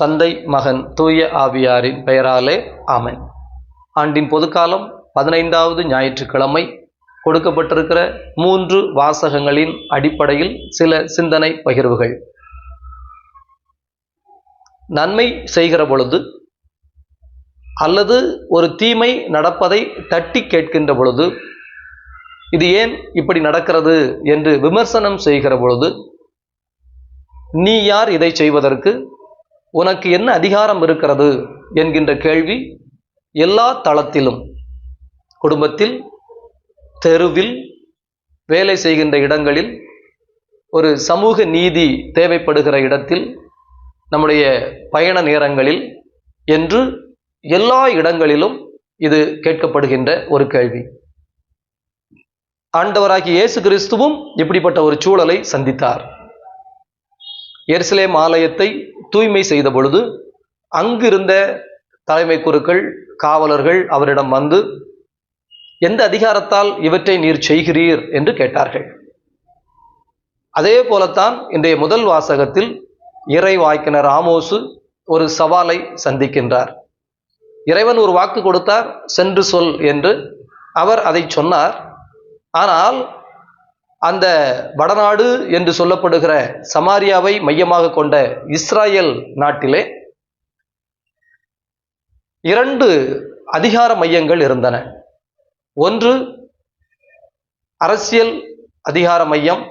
தந்தை மகன் தூய ஆவியாரின் பெயராலே ஆமன். ஆண்டின் பொதுக்காலம் பதினைந்தாவது ஞாயிற்றுக்கிழமை. கொடுக்கப்பட்டிருக்கிற மூன்று வாசகங்களின் அடிப்படையில் சில சிந்தனை பகிர்வுகள். நன்மை செய்கிற பொழுது அல்லது ஒரு தீமை நடப்பதை தட்டி கேட்கின்ற பொழுது இது ஏன் இப்படி நடக்கிறது என்று விமர்சனம் செய்கிற பொழுது நீ யார் இதை செய்வதற்கு? உனக்கு என்ன அதிகாரம் இருக்கிறது? என்கின்ற கேள்வி எல்லா தளத்திலும் குடும்பத்தில் தெருவில் வேலை செய்கின்ற இடங்களில் ஒரு சமூக நீதி தேவைப்படுகிற இடத்தில் நம்முடைய பயண நேரங்களில் என்று எல்லா இடங்களிலும் இது கேட்கப்படுகின்ற ஒரு கேள்வி. ஆண்டவராகிய இயேசு கிறிஸ்துவும் இப்படிப்பட்ட ஒரு சூழலை சந்தித்தார். எருசலேம் ஆலயத்தை தூய்மை செய்த பொழுது அங்கிருந்த தலைமை குருக்கள் காவலர்கள் அவரிடம் வந்து எந்த அதிகாரத்தால் இவற்றை நீர் செய்கிறீர்? என்று கேட்டார்கள். அதே போலத்தான் இன்றைய முதல் வாசகத்தில் இறை வாய்க்கினர் ஆமோசு ஒரு சவாலை சந்திக்கின்றார். இறைவன் ஒரு வாக்கு கொடுத்தார் சென்று சொல் என்று. அவர் அதை சொன்னார். ஆனால் அந்த வடநாடு என்று சொல்லப்படுகிற சமாரியாவை மையமாக கொண்ட இஸ்ராயல் நாட்டிலே இரண்டு அதிகார மையங்கள் இருந்தன. ஒன்று அரசியல் அதிகார மையம்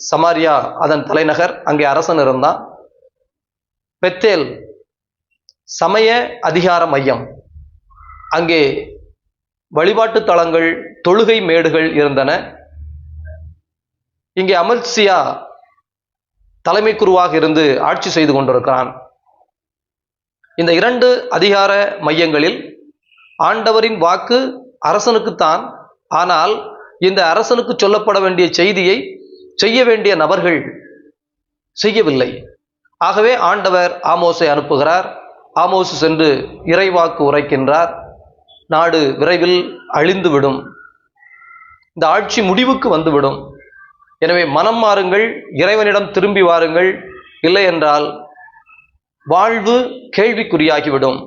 சமாரியா அதன் தலைநகர் அங்கே அரசன் இருந்தான். பெத்தேல் சமய அதிகார மையம் அங்கே வழிபாட்டு தலங்கள் தொழுகை மேடுகள் இருந்தன. இங்கே அமர்சியா தலைமை குருவாக இருந்து ஆட்சி செய்து கொண்டிருக்கிறான். இந்த இரண்டு அதிகார மையங்களில் ஆண்டவரின் வாக்கு அரசனுக்குத்தான் ஆனால் இந்த அரசனுக்கு சொல்லப்பட வேண்டிய செய்தியை செய்ய வேண்டிய நபர்கள் செய்யவில்லை. ஆகவே ஆண்டவர் ஆமோசை அனுப்புகிறார். ஆமோசு சென்று இறைவாக்கு உரைக்கின்றார். நாடு விரைவில் அழிந்துவிடும். இந்த ஆட்சி முடிவுக்கு வந்துவிடும். எனவே மனம் மாறுங்கள் இறைவனிடம் திரும்பி வாருங்கள். இல்லை என்றால் வாழ்வு கேள்விக்குறியாகிவிடும்.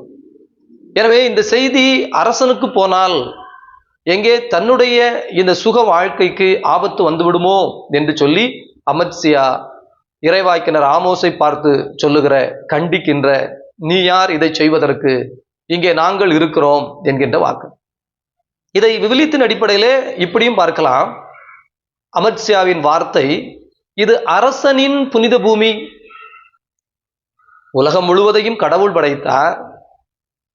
எனவே இந்த செய்தி அரசனுக்கு போனால் எங்கே தன்னுடைய இந்த சுக வாழ்க்கைக்கு ஆபத்து வந்துவிடுமோ என்று சொல்லி அமர்சியா இறைவாய்க்கினர் ஆமோசை பார்த்து சொல்லுகிற கண்டிக்கின்ற நீ யார் இதை செய்வதற்கு? இங்கே நாங்கள் இருக்கிறோம் என்கின்ற வாக்கு. இதை விவிலியத்தின் அடிப்படையிலே இப்படியும் பார்க்கலாம். அமர்சியாவின் வார்த்தை இது அரசனின் புனித பூமி. உலகம் முழுவதையும் கடவுள் படைத்தார்.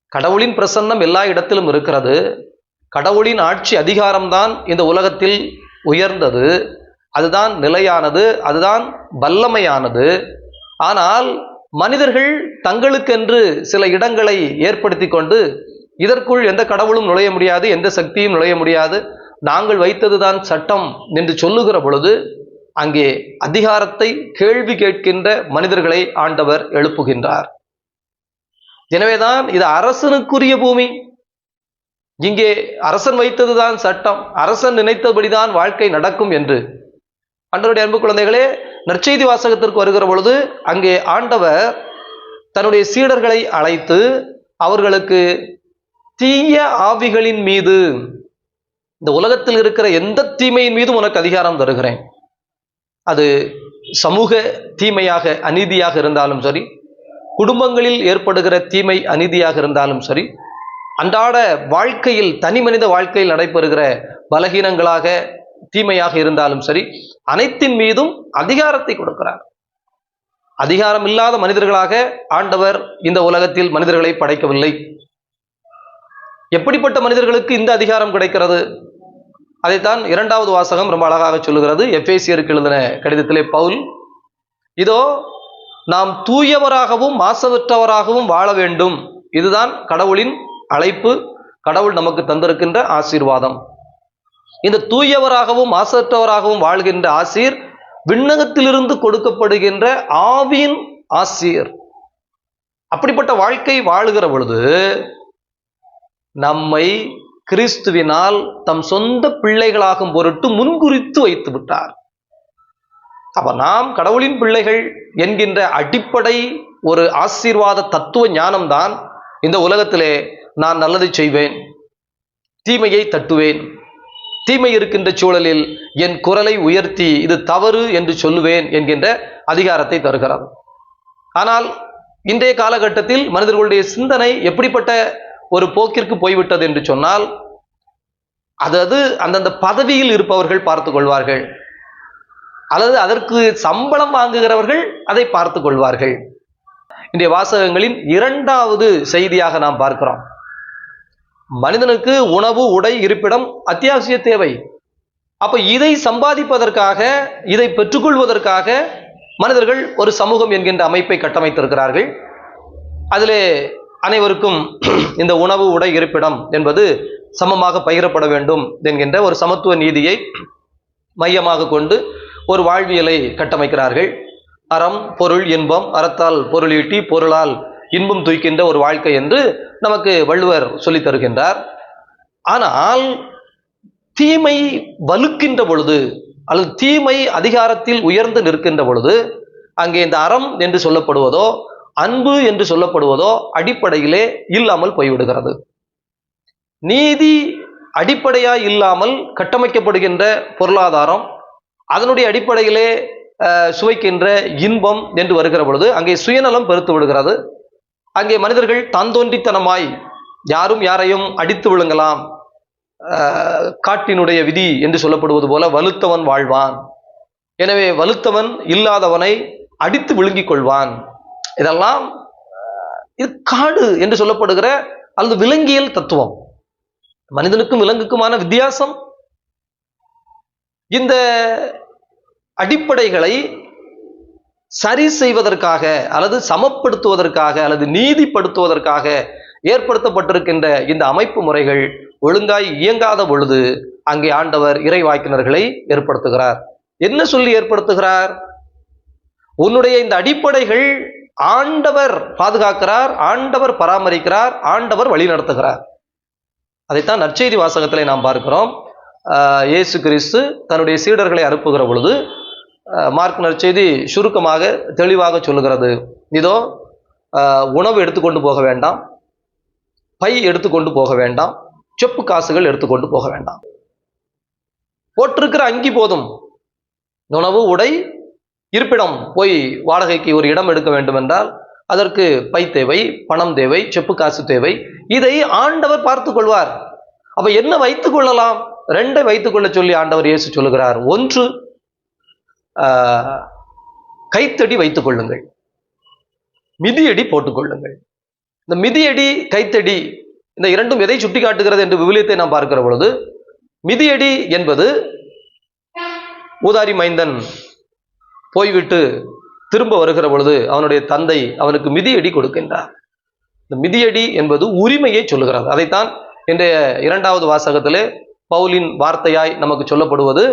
கடவுளின் பிரசன்னம் எல்லா இடத்திலும் இருக்கிறது. கடவுளின் ஆட்சி அதிகாரம்தான் இந்த உலகத்தில் உயர்ந்தது. அதுதான் நிலையானது அதுதான் வல்லமையானது. ஆனால் மனிதர்கள் தங்களுக்கென்று சில இடங்களை ஏற்படுத்தி கொண்டு இதற்குள் எந்த கடவுளும் நுழைய முடியாது எந்த சக்தியும் நுழைய முடியாது. நாங்கள் வைத்ததுதான் சட்டம் என்று சொல்லுகிற பொழுது அங்கே அதிகாரத்தை கேள்வி கேட்கின்ற மனிதர்களை ஆண்டவர் எழுப்புகின்றார். எனவேதான் இது அரசனுக்குரிய பூமி. இங்கே அரசன் வைத்ததுதான் சட்டம் அரசன் நினைத்தபடிதான் வாழ்க்கை நடக்கும் என்று. அன்றருடைய அன்பு குழந்தைகளே நற்செய்தி வாசகத்திற்கு வருகிற பொழுது அங்கே ஆண்டவர் தன்னுடைய சீடர்களை அழைத்து அவர்களுக்கு தீய ஆவிகளின் மீது இந்த உலகத்தில் இருக்கிற எந்த தீமையின் மீதும் உனக்கு அதிகாரம் தருகிறேன். அது சமூக தீமையாக அநீதியாக இருந்தாலும் சரி குடும்பங்களில் ஏற்படுகிற தீமை அநீதியாக இருந்தாலும் சரி அன்றாட வாழ்க்கையில் தனி மனித வாழ்க்கையில் நடைபெறுகிற பலகீனங்களாக தீமையாக இருந்தாலும் சரி அனைத்தின் மீதும் அதிகாரத்தை கொடுக்கிறார். அதிகாரம் இல்லாத மனிதர்களாக ஆண்டவர் இந்த உலகத்தில் மனிதர்களை படைக்கவில்லை. எப்படிப்பட்ட மனிதர்களுக்கு இந்த அதிகாரம் கிடைக்கிறது? அதைத்தான் இரண்டாவது வாசகம் ரொம்ப அழகாக சொல்லுகிறது. எஃபேசியருக்கு எழுதின கடிதத்திலே பவுல் இதோ நாம் தூயவராகவும் மாசவற்றவராகவும் வாழ வேண்டும். இதுதான் கடவுளின் அழைப்பு. கடவுள் நமக்கு தந்திருக்கின்ற ஆசீர்வாதம். இந்த தூயவராகவும் மாசற்றவராகவும் வாழ்கின்ற ஆசீர் விண்ணகத்திலிருந்து கொடுக்கப்படுகின்ற ஆவியின் ஆசீர். அப்படிப்பட்ட வாழ்க்கை வாழுகிற பொழுது நம்மை கிறிஸ்துவினால் தம் சொந்த பிள்ளைகளாகும் பொருட்டு முன்குறித்து வைத்து விட்டார். அப்ப நாம் கடவுளின் பிள்ளைகள் என்கின்ற அடிப்படை ஒரு ஆசீர்வாத தத்துவ ஞானம்தான் இந்த உலகத்திலே நான் நல்லதை செய்வேன் தீமையை தட்டுவேன் தீமை இருக்கின்ற சூழலில் என் குரலை உயர்த்தி இது தவறு என்று சொல்லுவேன் என்கின்ற அதிகாரத்தை தருகிறது. ஆனால் இன்றைய காலகட்டத்தில் மனிதர்களுடைய சிந்தனை எப்படிப்பட்ட ஒரு போக்கிற்கு போய்விட்டது என்று சொன்னால் அதாவது அந்தந்த பதவியில் இருப்பவர்கள் பார்த்து கொள்வார்கள். அல்லது அதற்கு சம்பளம் வாங்குகிறவர்கள் அதை பார்த்து கொள்வார்கள். இன்றைய வாசகங்களின் இரண்டாவது செய்தியாக நாம் பார்க்கிறோம். மனிதனுக்கு உணவு உடை இருப்பிடம் அத்தியாவசிய தேவை. அப்ப இதை சம்பாதிப்பதற்காக இதை பெற்றுக்கொள்வதற்காக மனிதர்கள் ஒரு சமூகம் என்கின்ற அமைப்பை கட்டமைத்திருக்கிறார்கள். அதிலே அனைவருக்கும் இந்த உணவு உடை இருப்பிடம் என்பது சமமாக பகிரப்பட வேண்டும் என்கின்ற ஒரு சமத்துவ நீதியை மையமாக கொண்டு ஒரு வாழ்வியலை கட்டமைக்கிறார்கள். அறம் பொருள் இன்பம் அறத்தால் பொருள் ஈட்டி பொருளால் இன்பம் தூய்க்கின்ற ஒரு வாழ்க்கை என்று நமக்கு வள்ளுவர் சொல்லித் தருகின்றார். ஆனால் தீமை வலுக்கின்ற பொழுது அல்லது தீமை அதிகாரத்தில் உயர்ந்து நிற்கின்ற பொழுது அங்கே இந்த அறம் என்று சொல்லப்படுவதோ அன்பு என்று சொல்லப்படுவதோ அடிப்படையிலே இல்லாமல் போய்விடுகிறது. நீதி அடிப்படையாய் இல்லாமல் கட்டமைக்கப்படுகின்ற பொருளாதாரம் அதனுடைய அடிப்படையிலே சுவைக்கின்ற இன்பம் என்று வருகிற பொழுது அங்கே சுயநலம் பெருத்து விடுகிறது. அங்கே மனிதர்கள் தாந்தோன்றித்தனமாய் யாரும் யாரையும் அடித்து விழுங்கலாம் காட்டினுடைய விதி என்று சொல்லப்படுவது போல வலுத்தவன் வாழ்வான். எனவே வலுத்தவன் இல்லாதவனை அடித்து விழுங்கிக் கொள்வான். இதெல்லாம் இது காடு என்று சொல்லப்படுகிற அல்லது விலங்கியல் தத்துவம். மனிதனுக்கும் விலங்குக்குமான வித்தியாசம். இந்த அடிப்படைகளை சரி செய்வதற்காக அல்லது சமப்படுத்துவதற்காக அல்லது நீதிப்படுத்துவதற்காக ஏற்படுத்தப்பட்டிருக்கின்ற இந்த அமைப்பு முறைகள் ஒழுங்காய் இயங்காத பொழுது அங்கே ஆண்டவர் இறைவாக்கினர்களை ஏற்படுத்துகிறார். என்ன சொல்லி ஏற்படுத்துகிறார்? உன்னுடைய இந்த அடிப்படைகள் ஆண்டவர் பாதுகாக்கிறார் ஆண்டவர் பராமரிக்கிறார் ஆண்டவர் வழி நடத்துகிறார். அதைத்தான் நற்செய்தி வாசகத்திலே நாம் பார்க்கிறோம். இயேசு கிறிஸ்து தன்னுடைய சீடர்களை அனுப்புகிற பொழுது மார்க் நற்செய்தி சுருக்கமாக தெளிவாக சொல்லுகிறது. இதோ உணவு எடுத்துக்கொண்டு போக வேண்டாம் பை எடுத்துக்கொண்டு போக வேண்டாம் செப்பு காசுகள் எடுத்துக்கொண்டு போக வேண்டாம். போட்டிருக்கிற அங்கி போதும். உணவு உடை இருப்பிடம் போய் வாடகைக்கு ஒரு இடம் எடுக்க வேண்டும் என்றால் அதற்கு பை தேவை பணம் தேவை செப்பு காசு தேவை. இதை ஆண்டவர் பார்த்துக் கொள்வார். அப்ப என்ன வைத்துக் கொள்ளலாம்? ரெண்டை வைத்துக் கொள்ள சொல்லி ஆண்டவர் இயேசு சொல்லுகிறார். ஒன்று ஆஹ், கைத்தடி வைத்துக் கொள்ளுங்கள். மிதியடி போட்டுக்கொள்ளுங்கள் இந்த மிதியடி கைத்தடி இந்த இரண்டும் எதை சுட்டி காட்டுகிறது என்று விவிலியத்தை நாம் பார்க்கிற பொழுது மிதியடி என்பது ஊதாரி மைந்தன் போய்விட்டு திரும்ப வருகிற பொழுது அவனுடைய தந்தை அவனுக்கு மிதியடி கொடுக்கின்றார். இந்த மிதியடி என்பது உரிமையை சொல்லுகிறார் அதைத்தான் இன்றைய இரண்டாவது வாசகத்திலே பவுலின் வார்த்தையாய் நமக்கு சொல்லப்படுவது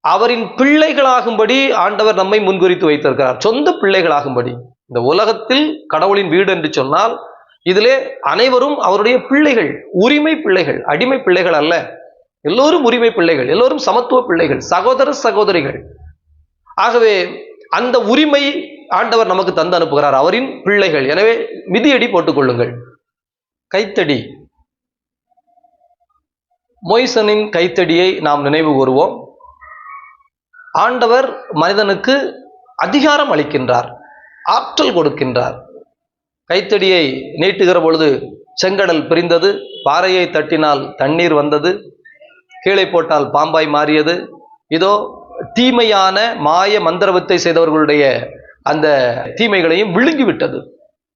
அவரின் பிள்ளைகளாகும்படி ஆண்டவர் நம்மை முன்குறித்து வைத்திருக்கிறார். சொந்த பிள்ளைகளாகும்படி. இந்த உலகத்தில் கடவுளின் வீடு என்று சொன்னால் இதிலே அனைவரும் அவருடைய பிள்ளைகள் உரிமை பிள்ளைகள் அடிமை பிள்ளைகள் அல்ல. எல்லோரும் உரிமை பிள்ளைகள் எல்லோரும் சமத்துவ பிள்ளைகள் சகோதர சகோதரிகள். ஆகவே அந்த உரிமை ஆண்டவர் நமக்கு தந்து அனுப்புகிறார் அவரின் பிள்ளைகள். எனவே மிதியடி போட்டுக்கொள்ளுங்கள். கைத்தடி. மொய்சனின் கைத்தடியை நாம் நினைவு கூறுவோம். ஆண்டவர் மனிதனுக்கு அதிகாரம் அளிக்கின்றார் ஆற்றல் கொடுக்கின்றார். கைத்தடியை நீட்டுகிற பொழுது செங்கடல் பிரிந்தது பாறையை தட்டினால் தண்ணீர் வந்தது கீழே போட்டால் பாம்பாய் மாறியது. இதோ தீமையான மாய மந்திரவத்தை செய்தவர்களுடைய அந்த தீமைகளையும் விழுங்கி விட்டது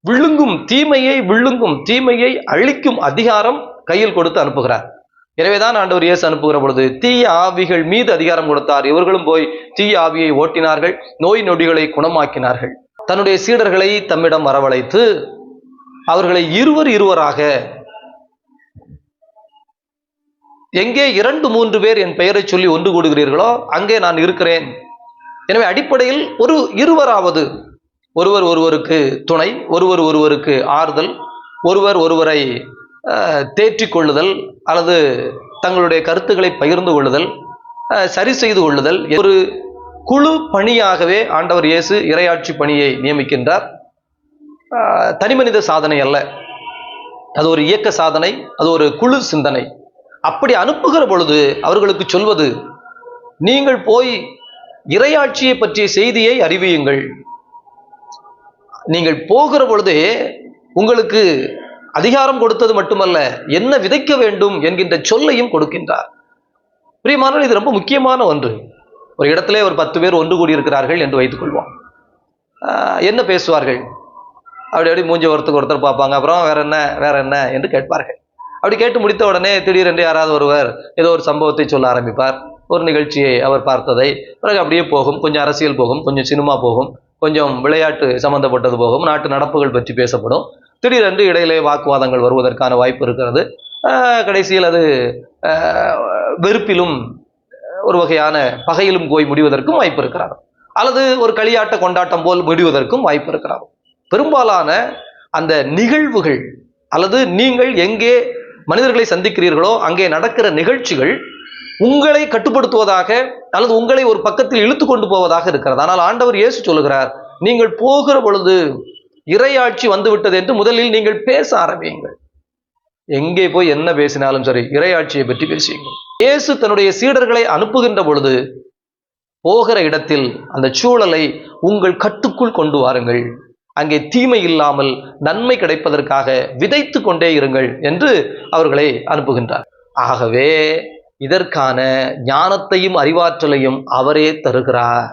விழுங்கும் தீமையை விழுங்கும் தீமையை அழிக்கும் அதிகாரம் கையில் கொடுத்து அனுப்புகிறார். எனவேதான் ஆண்டவர் இயேசு அனுப்புகிற பொழுது தீய ஆவிகள் மீது அதிகாரம் கொடுத்தார். இவர்களும் போய் தீய ஆவியை ஓட்டினார்கள் நோய் நொடிகளை குணமாக்கினார்கள். தன்னுடைய சீடர்களை தம்மிடம் வரவழைத்து அவர்களை இருவர் இருவராக எங்கே இரண்டு மூன்று பேர் என் பெயரை சொல்லி ஒன்று கூடுகிறீர்களோ அங்கே நான் இருக்கிறேன். எனவே அடிப்படையில் ஒரு இருவராவது ஒருவர் ஒருவருக்கு துணை ஒருவர் ஒருவருக்கு ஆறுதல் ஒருவர் ஒருவரை தேற்றிக் கொள்ளுதல் அல்லது தங்களுடைய கருத்துக்களை பகிர்ந்து கொள்ளுதல் சரி செய்து கொள்ளுதல். ஒரு குழு பணியாகவே ஆண்டவர் இயேசு இறையாட்சி பணியை நியமிக்கின்றார். தனிமனித சாதனை அல்ல. அது ஒரு இயக்க சாதனை அது ஒரு குழு சிந்தனை. அப்படி அனுப்புகிற பொழுது அவர்களுக்கு சொல்வது நீங்கள் போய் இறையாட்சியை பற்றிய செய்தியை அறிவியுங்கள். நீங்கள் போகிற பொழுதே உங்களுக்கு அதிகாரம் கொடுத்தது மட்டுமல்ல என்ன விதைக்க வேண்டும் என்கின்ற சொல்லையும் கொடுக்கின்றார். பிரியமான இது ரொம்ப முக்கியமான ஒன்று. ஒரு இடத்திலே ஒரு பத்து பேர் ஒன்று கூடியிருக்கிறார்கள் என்று வைத்துக் கொள்வோம் என்ன பேசுவார்கள்? அப்படி அப்படி மூஞ்சி ஒருத்தருக்கு ஒருத்தர் பார்ப்பாங்க. அப்புறம் வேற என்ன வேற என்ன என்று கேட்பார்கள். அப்படி கேட்டு முடித்த உடனே திடீரென்று யாராவது ஒருவர் ஏதோ ஒரு சம்பவத்தை சொல்ல ஆரம்பிப்பார். ஒரு நிகழ்ச்சியை அவர் பார்த்ததை பிறகு அப்படியே போகும். கொஞ்சம் அரசியல் போகும் கொஞ்சம் சினிமா போகும் கொஞ்சம் விளையாட்டு சம்பந்தப்பட்டது போகும் நாட்டு நடப்புகள் பற்றி பேசப்படும். திடீரென்று இடையிலே வாக்குவாதங்கள் வருவதற்கான வாய்ப்பு இருக்கிறது. கடைசியில் அது வெறுப்பிலும் ஒரு வகையான பகையிலும் போய் முடிவதற்கும் வாய்ப்பு இருக்கிறார் அல்லது ஒரு களியாட்ட கொண்டாட்டம் போல் முடிவதற்கும் வாய்ப்பு இருக்கிறார் பெரும்பாலான அந்த நிகழ்வுகள் அல்லது நீங்கள் எங்கே மனிதர்களை சந்திக்கிறீர்களோ அங்கே நடக்கிற நிகழ்ச்சிகள் உங்களை கட்டுப்படுத்துவதாக அல்லது உங்களை ஒரு பக்கத்தில் இழுத்து கொண்டு போவதாக இருக்கிறது. ஆனால் ஆண்டவர் இயேசு சொல்லுகிறார் நீங்கள் போகிற பொழுது இறையாட்சி வந்துவிட்டது என்று முதலில் நீங்கள் பேச ஆரம்பியுங்கள். எங்கே போய் என்ன பேசினாலும் சரி இறையாட்சியை பற்றி பேசியுங்கள் இயேசு தன்னுடைய சீடர்களை அனுப்புகின்ற பொழுது போகிற இடத்தில் அந்த சூழலை உங்கள் கட்டுக்குள் கொண்டு வாருங்கள். அங்கே தீமை இல்லாமல் நன்மை கிடைப்பதற்காக விதைத்து கொண்டே இருங்கள் என்று அவர்களை அனுப்புகின்றார். ஆகவே இதற்கான ஞானத்தையும் அறிவாற்றலையும் அவரே தருகிறார்.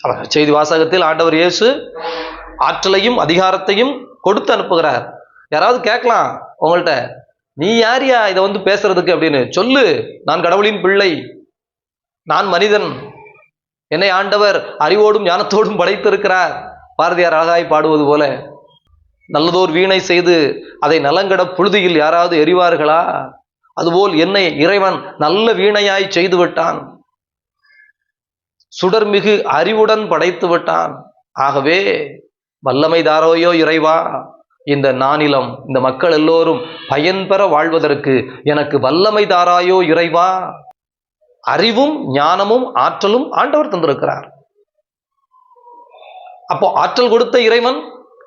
அவர் செய்தி வாசகத்தில் ஆண்டவர் இயேசு ஆற்றலையும் அதிகாரத்தையும் கொடுத்து அனுப்புகிறார். யாராவது கேட்கலாம் உங்கள்கிட்ட நீ யாரியா இதை வந்து பேசுறதுக்கு? அப்படின்னு. சொல்லு நான் கடவுளின் பிள்ளை. நான் மனிதன். என்னை ஆண்டவர் அறிவோடும் ஞானத்தோடும் படைத்திருக்கிறார். பாரதியார் அழகாய் பாடுவது போல. நல்லதோர் வீணை செய்து அதை நலங்கட புழுதியில் யாராவது எறிவார்களா அதுபோல் என்னை இறைவன் நல்ல வீணையாய் செய்து விட்டான். சுடர்மிகு அறிவுடன் படைத்து விட்டான். ஆகவே வல்லமை தாரோயோ இறைவா இந்த நானிலம் இந்த மக்கள் எல்லோரும் பயன்பெற வாழ்வதற்கு எனக்கு வல்லமை தாராயோ இறைவா. அறிவும் ஞானமும் ஆற்றலும் ஆண்டவர் தந்திருக்கிறார். அப்போ ஆற்றல் கொடுத்த இறைவன்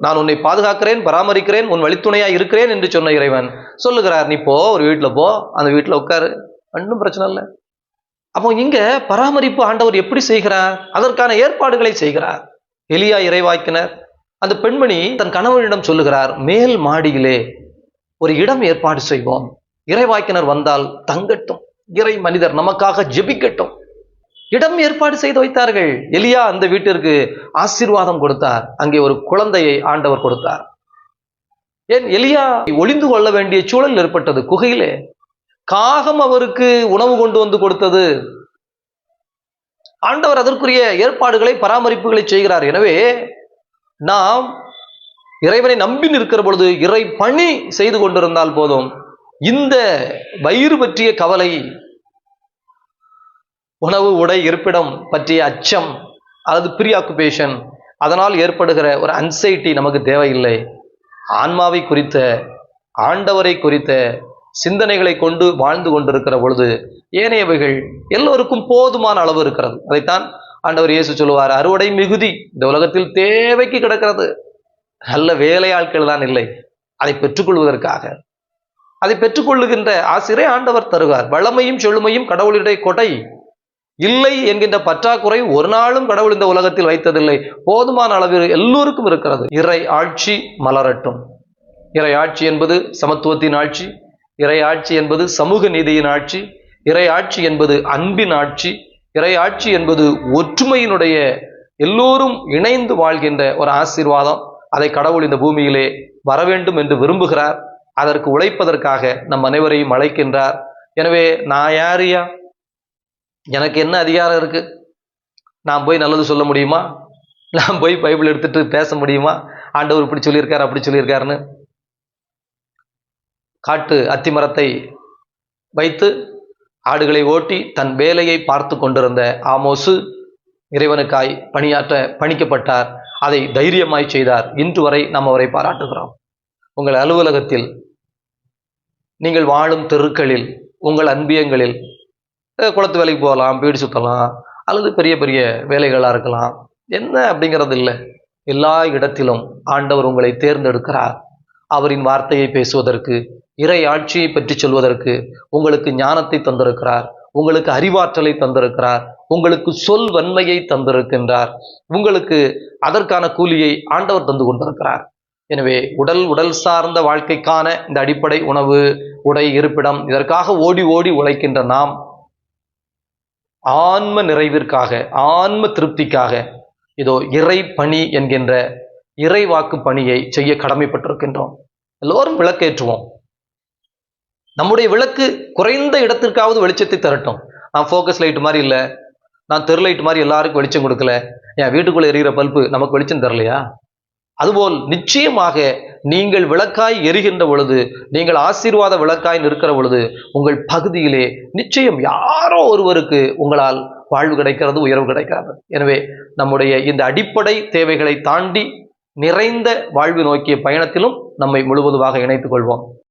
நான் உன்னை பாதுகாக்கிறேன் பராமரிக்கிறேன் உன் வழித்துணையா இருக்கிறேன் என்று சொன்ன இறைவன் சொல்லுகிறார் நீ போ ஒரு வீட்டில் போ அந்த வீட்டில் உட்காரு. ஒன்றும் பிரச்சனை இல்லை. அப்போ இங்க பராமரிப்பு ஆண்டவர் எப்படி செய்கிறார்? அதற்கான ஏற்பாடுகளை செய்கிறார். எலியா இறைவாக்கினர் அந்த பெண்மணி தன் கணவனிடம் சொல்லுகிறார் மேல் மாடியிலே ஒரு இடம் ஏற்பாடு செய்வோம். இறைவாக்கினர் வந்தால் தங்கட்டும். இறை மனிதர் நமக்காக ஜெபிக்கட்டும். இடம் ஏற்பாடு செய்து வைத்தார்கள். எலியா அந்த வீட்டிற்கு ஆசீர்வாதம் கொடுத்தார். அங்கே ஒரு குழந்தையை ஆண்டவர் கொடுத்தார். ஏன் எலியா ஒளிந்து கொள்ள வேண்டிய சூழல் ஏற்பட்டது குகையிலே? காகம் அவருக்கு உணவு கொண்டு வந்து கொடுத்தது. ஆண்டவர் அதற்குரிய ஏற்பாடுகளை பராமரிப்புகளை செய்கிறார். எனவே நாம் இறைவனை நம்பி நிற்கிற பொழுது இறை பணி செய்து கொண்டிருந்தால் போதும். இந்த வயிறு பற்றிய கவலை உணவு உடை இருப்பிடம் பற்றிய அச்சம் அல்லது ப்ரீஆக்குபேஷன் அதனால் ஏற்படுகிற ஒரு அன்சைட்டி நமக்கு தேவையில்லை. ஆன்மாவை குறித்த ஆண்டவரை குறித்த சிந்தனைகளை கொண்டு வாழ்ந்து கொண்டிருக்கிற பொழுது ஏனையவைகள் எல்லோருக்கும் போதுமான அளவு இருக்கிறது. அதைத்தான் ஆண்டவர் இயேசு சொல்லுவார் அறுவடை மிகுதி இந்த உலகத்தில் தேவைக்கு கிடக்கிறது. நல்ல வேலையாட்கள் தான் இல்லை. அதை பெற்றுக்கொள்வதற்காக. அதை பெற்றுக்கொள்ளுகின்ற ஆசிரியரை ஆண்டவர் தருவார். வளமையும் செழுமையும் கடவுளுடைய கொடை இல்லை என்கின்ற பற்றாக்குறை ஒரு நாளும் கடவுள் இந்த உலகத்தில் வைத்ததில்லை. போதுமான அளவில் எல்லோருக்கும் இருக்கிறது. இறை ஆட்சி மலரட்டும். இறை ஆட்சி என்பது சமத்துவத்தின் ஆட்சி. இறை ஆட்சி என்பது சமூக நீதியின் ஆட்சி. இறை ஆட்சி என்பது அன்பின் ஆட்சி. இறை ஆட்சி என்பது ஒற்றுமையினுடைய எல்லோரும் இணைந்து வாழ்கின்ற ஒரு ஆசீர்வாதம். அதை கடவுள் இந்த பூமியிலே வர வேண்டும் என்று விரும்புகிறார். அதற்கு உழைப்பதற்காக நம் அனைவரையும் அழைக்கின்றார். எனவே நான் யாரியா எனக்கு என்ன அதிகாரம் இருக்கு? நான் போய் நல்லது சொல்ல முடியுமா? நான் போய் பைபிள் எடுத்துட்டு பேச முடியுமா? ஆண்டவர் இப்படி சொல்லியிருக்காரு அப்படி சொல்லியிருக்காருன்னு. காட்டு அத்திமரத்தை வைத்து ஆடுகளை ஓட்டி தன் வேலையை பார்த்து கொண்டிருந்த ஆமோசு இறைவனுக்காய் பணியாற்ற பணிக்கப்பட்டார். அதை தைரியமாய் செய்தார். இன்று வரை நாம் அவரை பாராட்டுகிறோம். உங்கள் அலுவலகத்தில் நீங்கள் வாழும் தெருக்களில் உங்கள் அன்பியங்களில் குளத்து வேலைக்கு போகலாம் வீடு சுற்றலாம் அல்லது பெரிய பெரிய வேலைகளாக இருக்கலாம். என்ன அப்படிங்கிறது இல்லை. எல்லா இடத்திலும் ஆண்டவர் உங்களை தேர்ந்தெடுக்கிறார். அவரின் வார்த்தையை பேசுவதற்கு இறை ஆட்சியை பற்றி சொல்வதற்கு உங்களுக்கு ஞானத்தை தந்திருக்கிறார். உங்களுக்கு அறிவாற்றலை தந்திருக்கிறார். உங்களுக்கு சொல் வன்மையை தந்திருக்கின்றார். உங்களுக்கு அதற்கான கூலியை ஆண்டவர் தந்து கொண்டிருக்கிறார். எனவே உடல் உடல் சார்ந்த வாழ்க்கைக்கான இந்த அடிப்படை உணவு உடை இருப்பிடம் இதற்காக ஓடி ஓடி உழைக்கின்ற நாம் ஆன்ம நிறைவிற்காக ஆன்ம திருப்திக்காக இதோ இறை பணி என்கின்ற இறைவாக்கு பணியை செய்ய கடமைப்பட்டிருக்கின்றோம். எல்லோரும் விளக்கேற்றுவோம். நம்முடைய விளக்கு குறைந்த இடத்திற்காவது வெளிச்சத்தை தரட்டும். நான் ஃபோக்கஸ் லைட் மாதிரி இல்லை. நான் தெரு லைட் மாதிரி எல்லாருக்கும் வெளிச்சம் கொடுக்கல. என் வீட்டுக்குள்ளே எரிகிற பல்பு நமக்கு வெளிச்சம் தரலையா? அதுபோல் நிச்சயமாக நீங்கள் விளக்காய் எரிகின்ற பொழுது நீங்கள் ஆசீர்வாத விளக்காய் நிற்கிற பொழுது உங்கள் பகுதியிலே நிச்சயம் யாரோ ஒருவருக்கு உங்களால் வாழ்வு கிடைக்கிறது உயர்வு கிடைக்கிறது. எனவே நம்முடைய இந்த அடிப்படை தேவைகளை தாண்டி நிறைந்த வாழ்வு நோக்கிய பயணத்திலும் நம்மை முழுவதுமாக இணைத்துக் கொள்வோம்.